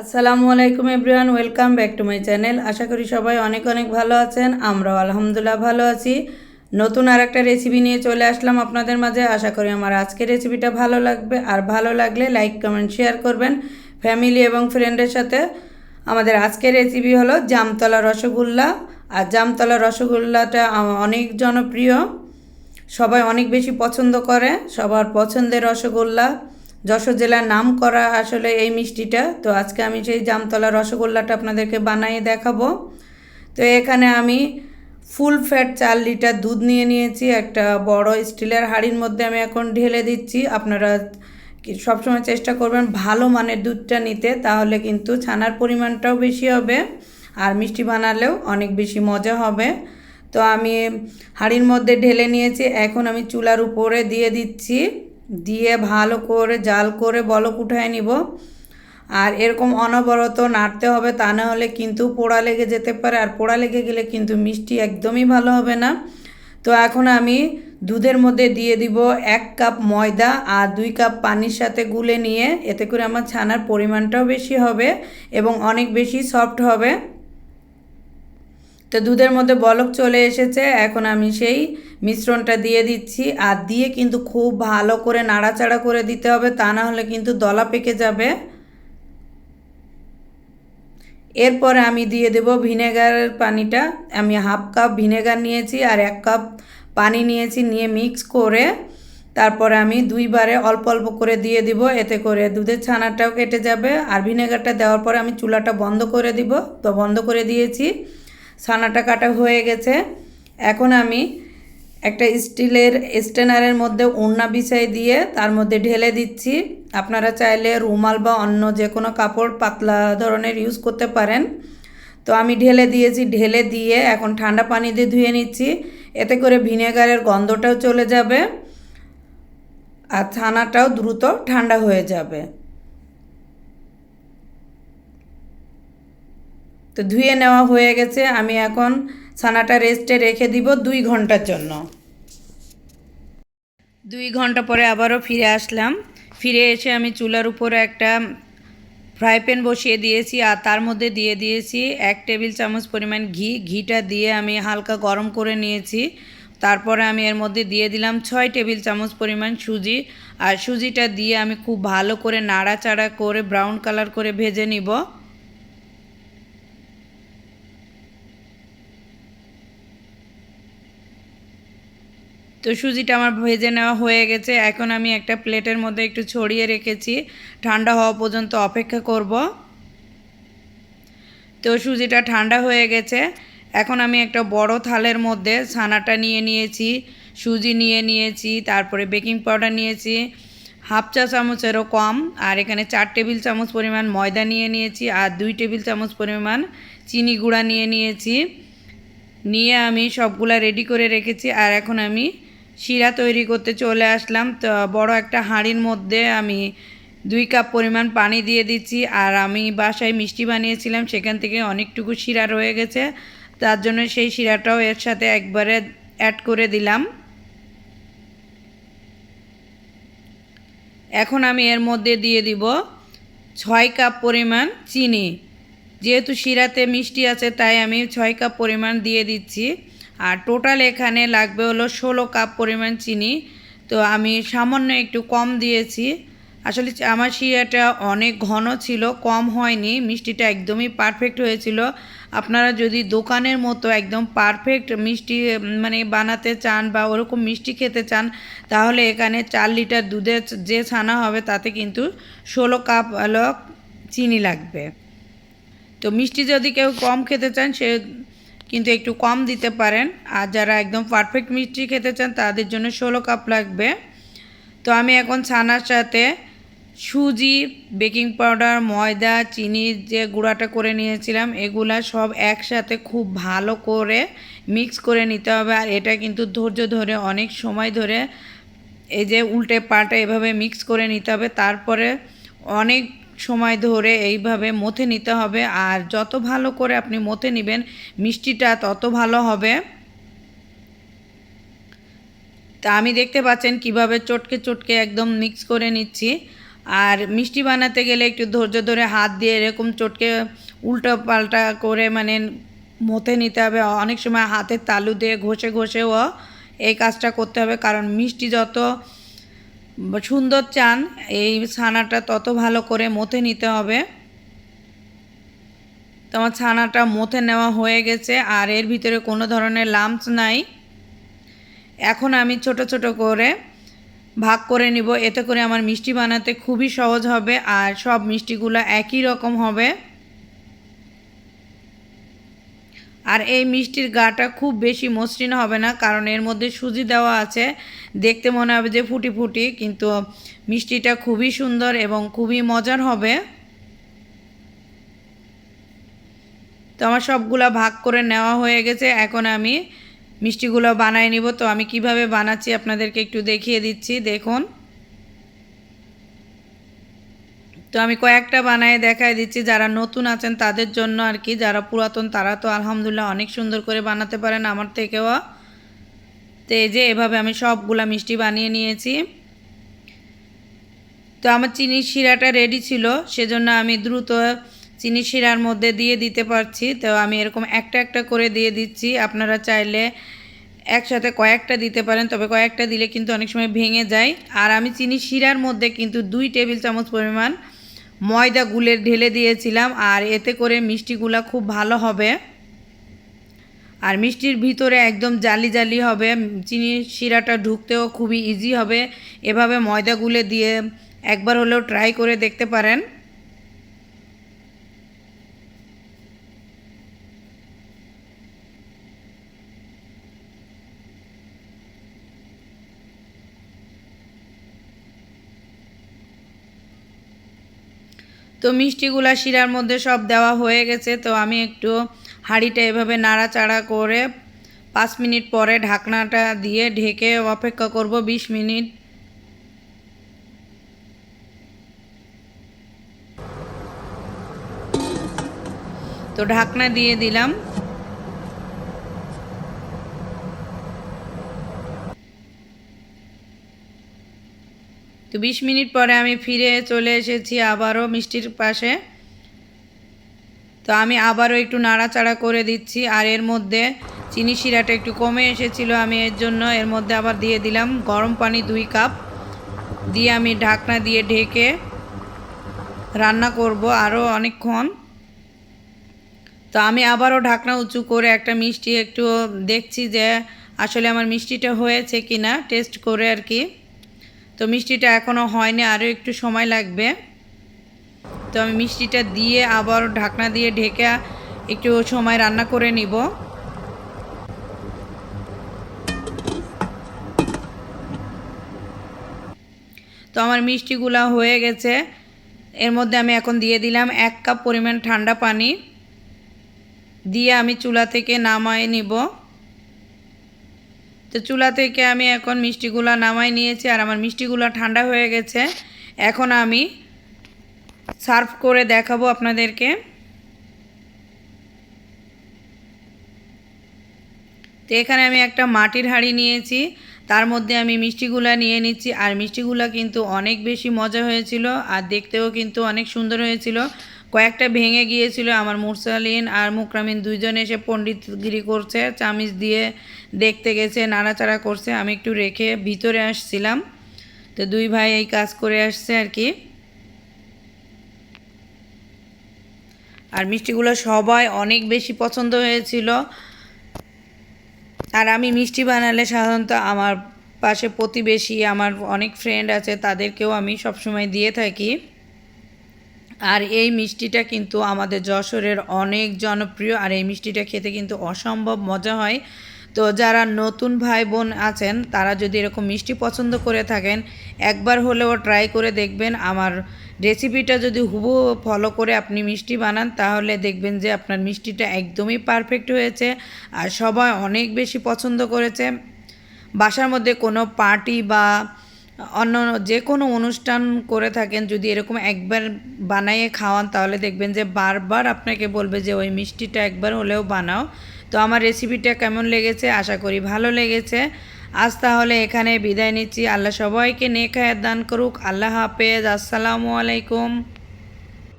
আসসালামু আলাইকুম everyone, welcome back to my channel. আশা করি সবাই অনেক অনেক ভালো আছেন, আমরাও আলহামদুলিল্লাহ ভালো আছি। নতুন আর একটা রেসিপি নিয়ে চলে আসলাম আপনাদের মাঝে। আশা করি আমার আজকের রেসিপিটা ভালো লাগবে। আর ভালো লাগলে লাইক কমেন্ট শেয়ার করবেন ফ্যামিলি এবং ফ্রেন্ডের সাথে। আমাদের আজকের রেসিপি হলো জামতলা রসগোল্লা। আর জামতলা রসগোল্লাটা অনেক জনপ্রিয়। সবাই অনেক বেশি পছন্দ করে। সবার পছন্দের রসগোল্লা। যশোর জেলার নাম করা আসলে এই মিষ্টিটা। তো আজকে আমি সেই জামতলা রসগোল্লাটা আপনাদেরকে বানিয়ে দেখাবো। তো এখানে আমি ফুল ফ্যাট চার লিটার দুধ নিয়ে নিয়েছি, একটা বড় স্টিলের হাঁড়ির মধ্যে আমি এখন ঢেলে দিচ্ছি। আপনারা সবসময় চেষ্টা করবেন ভালো মানের দুধটা নিতে, তাহলে কিন্তু ছানার পরিমাণটাও বেশি হবে আর মিষ্টি বানালেও অনেক বেশি মজা হবে। তো আমি হাঁড়ির মধ্যে ঢেলে নিয়েছি, এখন আমি চুলার উপরে দিয়ে দিচ্ছি। দিয়ে ভালো করে জাল করে বলক উঠায় নিব। আর এরকম অনবরত নাড়তে হবে, তা না হলে কিন্তু পোড়া লেগে যেতে পারে। আর পোড়া লেগে গেলে কিন্তু মিষ্টি একদমই ভালো হবে না। তো এখন আমি দুধের মধ্যে দিয়ে দিব এক কাপ ময়দা আর দুই কাপ পানির সাথে গুলে নিয়ে, এতে করে আমার ছানার পরিমাণটাও বেশি হবে এবং অনেক বেশি সফট হবে। তো দুধের মধ্যে বলক চলে এসেছে, এখন আমি সেই মিশ্রণটা দিয়ে দিচ্ছি। আর দিয়ে কিন্তু খুব ভালো করে নাড়াচাড়া করে দিতে হবে, তা না হলে কিন্তু দলা পেকে যাবে। এরপরে আমি দিয়ে দেব ভিনেগারের পানিটা। আমি হাফ কাপ ভিনেগার নিয়েছি আর এক কাপ পানি নিয়েছি, নিয়ে মিক্স করে তারপরে আমি দুইবারে অল্প অল্প করে দিয়ে দিব, এতে করে দুধের ছানাটাও কেটে যাবে। আর ভিনেগারটা দেওয়ার পরে আমি চুলাটা বন্ধ করে দিব। তো বন্ধ করে দিয়েছি। ছানাটা কাটা হয়ে গেছে। এখন আমি একটা স্টিলের স্টেনারের মধ্যে ওড়না বিছাই দিয়ে তার মধ্যে ঢেলে দিচ্ছি। আপনারা চাইলে রুমাল বা অন্য যে কোনো কাপড় পাতলা ধরনের ইউজ করতে পারেন। তো আমি ঢেলে দিয়েছি, ঢেলে দিয়ে এখন ঠান্ডা পানি দিয়ে ধুয়ে নিচ্ছি। এতে করে ভিনেগারের গন্ধটাও চলে যাবে আর ছানাটাও দ্রুত ঠান্ডা হয়ে যাবে। তো ধুয়ে নেওয়া হয়ে গেছে। আমি এখন ছানাটা রেস্টে রেখে দিব দুই ঘণ্টার জন্য। দুই ঘণ্টা পরে আবারও ফিরে আসলাম। ফিরে এসে আমি চুলার উপরে একটা ফ্রাই প্যান বসিয়ে দিয়েছি আর তার মধ্যে দিয়ে দিয়েছি এক টেবিল চামচ পরিমাণ ঘি। ঘিটা দিয়ে আমি হালকা গরম করে নিয়েছি। তারপরে আমি এর মধ্যে দিয়ে দিলাম ছয় টেবিল চামচ পরিমাণ সুজি। আর সুজিটা দিয়ে আমি খুব ভালো করে নাড়াচাড়া করে ব্রাউন কালার করে ভেজে নিব। তো সুজিটা আমার ভেজে নেওয়া হয়ে গেছে। এখন আমি একটা প্লেটের মধ্যে একটু ছড়িয়ে রেখেছি। ঠান্ডা হওয়া পর্যন্ত অপেক্ষা করব। তো সুজিটা ঠান্ডা হয়ে গেছে। এখন আমি একটা বড় থালের মধ্যে ছানাটা নিয়ে নিয়েছি, সুজি নিয়ে নিয়েছি, তারপরে বেকিং পাউডার নিয়েছি, হাফ চা চামচেরও কম, আর এখানে চার টেবিল চামচ পরিমাণ ময়দা নিয়ে নিয়েছি, আর দুই টেবিল চামচ পরিমাণ চিনি গুঁড়া নিয়ে নিয়েছি। নিয়ে আমি সবগুলা রেডি করে রেখেছি, আর এখন আমি শিরা তৈরি করতে চলে আসলাম। তো বড় একটা হাঁড়ির মধ্যে আমি দুই কাপ পরিমাণ পানি দিয়ে দিচ্ছি। আর আমি বাসায় মিষ্টি বানিয়েছিলাম, সেখান থেকে অনেকটুকু শিরা রয়ে গেছে। তার জন্য সেই শিরাটাও এর সাথে একবারে অ্যাড করে দিলাম। এখন আমি এর মধ্যে দিয়ে দিব ছয় কাপ পরিমাণ চিনি। যেহেতু শিরাতে মিষ্টি আছে, তাই আমি ছয় কাপ পরিমাণ দিয়ে দিচ্ছি। আর টোটাল এখানে লাগবে হলো ষোলো কাপ পরিমাণ চিনি। তো আমি সামান্য একটু কম দিয়েছি। আসলে আমার শিরাটা অনেক ঘন ছিল, কম হয়নি। মিষ্টিটা একদমই পারফেক্ট হয়েছিল। আপনারা যদি দোকানের মতো একদম পারফেক্ট মিষ্টি মানে বানাতে চান বা ওরকম মিষ্টি খেতে চান, তাহলে এখানে চার লিটার দুধের যে ছানা হবে, তাতে কিন্তু ষোলো কাপ চিনি লাগবে। তো মিষ্টি যদি কেউ কম খেতে চান, সে কিন্তু একটু কম দিতে পারেন। আর যারা একদম পারফেক্ট মিষ্টি খেতে চান, তাদের জন্য ষোলো কাপ লাগবে। তো আমি এখন ছানার সাথে সুজি বেকিং পাউডার ময়দা চিনির যে গুঁড়াটা করে নিয়েছিলাম, এগুলা সব একসাথে খুব ভালো করে মিক্স করে নিতে হবে। আর এটা কিন্তু ধৈর্য ধরে অনেক সময় ধরে এই যে উল্টে পাল্টে এভাবে মিক্স করে নিতে হবে। তারপরে অনেক সময় ধরে এইভাবে মথে নিতে হবে। আর যত ভালো করে আপনি মথে নেবেন, মিষ্টিটা তত ভালো হবে। তা আমি দেখতে পাচ্ছেন কীভাবে চটকে চটকে একদম মিক্স করে নিচ্ছি। আর মিষ্টি বানাতে গেলে একটু ধৈর্য ধরে হাত দিয়ে এরকম চটকে উল্টো পাল্টা করে মানে মথে নিতে হবে। অনেক সময় হাতের তালু দিয়ে ঘষে ঘষেও এই কাজটা করতে হবে। কারণ মিষ্টি যত সুন্দর চান, এই ছানাটা তত ভালো করে মথে নিতে হবে। তোমার ছানাটা মথে নেওয়া হয়ে গেছে, আর এর ভিতরে কোনো ধরনের লাম্পস নাই। এখন আমি ছোট ছোট করে ভাগ করে নিব, এতে করে আমার মিষ্টি বানাতে খুবই সহজ হবে, আর সব মিষ্টিগুলো একই রকম হবে। আর এই মিষ্টির গাটা খুব বেশি মসৃণ হবে না, কারণ এর মধ্যে সুজি দেওয়া আছে। দেখতে মনে হবে যে ফুটি ফুটি, কিন্তু মিষ্টিটা খুবই সুন্দর এবং খুবই মজার হবে। তো আমার সবগুলা ভাগ করে নেওয়া হয়ে গেছে, এখন আমি মিষ্টিগুলো বানায় নিব। তো আমি কীভাবে বানাচ্ছি আপনাদেরকে একটু দেখিয়ে দিচ্ছি, দেখুন। তো আমি কয়েকটা বানায় দেখাই দিচ্ছি, যারা নতুন আছেন তাদের জন্য আর কি, যারা পুরাতন তারা তো আলহামদুলিল্লাহ অনেক সুন্দর করে বানাতে পারেন। আমার থেকেও তো এই যে এভাবে আমি সবগুলা মিষ্টি বানিয়ে নিয়েছি। তো আমার চিনির শিরাটা রেডি ছিল, সেজন্য আমি দ্রুত চিনি শিরার মধ্যে দিয়ে দিতে পারছি। তো আমি এরকম একটা একটা করে দিয়ে দিচ্ছি। আপনারা চাইলে একসাথে কয়েকটা দিতে পারেন, তবে কয়েকটা দিলে কিন্তু অনেক সময় ভেঙে যায়। আর আমি চিনি শিরার মধ্যে কিন্তু দুই টেবিল চামচ পরিমাণ ময়দা গুলে ঢেলে দিয়েছিলাম আর এতে করে মিষ্টিগুলা খুব ভালো হবে। আর মিষ্টির ভিতরে একদম জালি জালি হবে, চিনি শিরাটা ঢুকতেও খুবই ইজি হবে। এভাবে ময়দা গুলে দিয়ে একবার হলেও ট্রাই করে দেখতে পারেন। তো মিষ্টিগুলা শিরার মধ্যে সব দেওয়া হয়ে গেছে, তো আমি একটু হাঁড়িটা এভাবে নাড়াচাড়া করে পাঁচ মিনিট পরে ঢাকনাটা দিয়ে ঢেকে অপেক্ষা করব বিশ মিনিট। তো ঢাকনা দিয়ে দিলাম। তো বিশ মিনিট পরে আমি ফিরে চলে এসেছি আবারও মিষ্টির পাশে। তো আমি আবারও একটু নাড়াচাড়া করে দিচ্ছি, আর এর মধ্যে চিনি শিরাটা একটু কমে এসেছিল, আমি এর জন্য এর মধ্যে আবার দিয়ে দিলাম গরম পানি দুই কাপ। দিয়ে আমি ঢাকনা দিয়ে ঢেকে রান্না করব আরও অনেকক্ষণ। তো আমি আবারও ঢাকনা উঁচু করে একটা মিষ্টি একটু দেখছি যে আসলে আমার মিষ্টিটা হয়েছে কি না টেস্ট করে আর কি। তো মিষ্টিটা এখনও হয়নি আরও একটু সময় লাগবে। তো আমি মিষ্টিটা দিয়ে আবার ঢাকনা দিয়ে ঢেকে একটু সময় রান্না করে নিব। তো আমার মিষ্টিগুলা হয়ে গেছে। এর মধ্যে আমি এখন দিয়ে দিলাম এক কাপ পরিমাণ ঠান্ডা পানি। দিয়ে আমি চুলা থেকে নামাই নিব। তো চুলা থেকে আমি এখন মিষ্টিগুলো নামাই নিয়েছি, আর আমার মিষ্টিগুলো ঠান্ডা হয়ে গেছে। এখন আমি সার্ভ করে দেখাবো আপনাদেরকে। তো এখানে আমি একটা মাটির হাঁড়ি নিয়েছি, তার মধ্যে আমি মিষ্টিগুলা নিয়ে নিচ্ছি, আর মিষ্টিগুলা কিন্তু অনেক বেশি মজা হয়েছিল, আর দেখতেও কিন্তু অনেক সুন্দর হয়েছিল। কয়েকটা ভেঙে গিয়েছিল আমার মুরসালিন আর মুকরামিন দুইজন এসে পণ্ডিতগিরি করছে, চামিচ দিয়ে দেখতে গেছে, নাড়াচাড়া করছে। আমি একটু রেখে ভিতরে আসছিলাম। তো দুই ভাই এই কাজ করে আসছে আর কি। আর মিষ্টিগুলো সবাই অনেক বেশি পছন্দ হয়েছিল। আর আমি মিষ্টি বানালে সাধারণত আমার পাশে প্রতিবেশী, আমার অনেক ফ্রেন্ড আছে, তাদেরকেও আমি সবসময় দিয়ে থাকি। আর এই মিষ্টিটা কিন্তু আমাদের যশোরের অনেক জনপ্রিয়, আর এই মিষ্টিটা খেতে কিন্তু অসম্ভব মজা হয়। তো যারা নতুন ভাই বোন আছেন, তারা যদি এরকম মিষ্টি পছন্দ করে থাকেন, একবার হলেও ট্রাই করে দেখবেন। আমার রেসিপিটা যদি হুবু ফলো করে আপনি মিষ্টি বানান, তাহলে দেখবেন যে আপনার মিষ্টিটা একদমই পারফেক্ট হয়েছে, আর সবাই অনেক বেশি পছন্দ করেছে। বাসার মধ্যে কোনো পার্টি বা অন্য যে কোনো অনুষ্ঠান করে থাকেন, যদি এরকম একবার বানাইয়ে খাওয়ান, তাহলে দেখবেন যে বারবার আপনাকে বলবে যে ওই মিষ্টিটা একবার হলেও বানাও। তো আমার রেসিপিটা কেমন লেগেছে? আশা করি ভালো লেগেছে। আজ তাহলে এখানে বিদায় নিচ্ছি। আল্লাহ সবাইকে নেক দান করুক। আল্লাহ হাফেজ। আসসালামু আলাইকুম।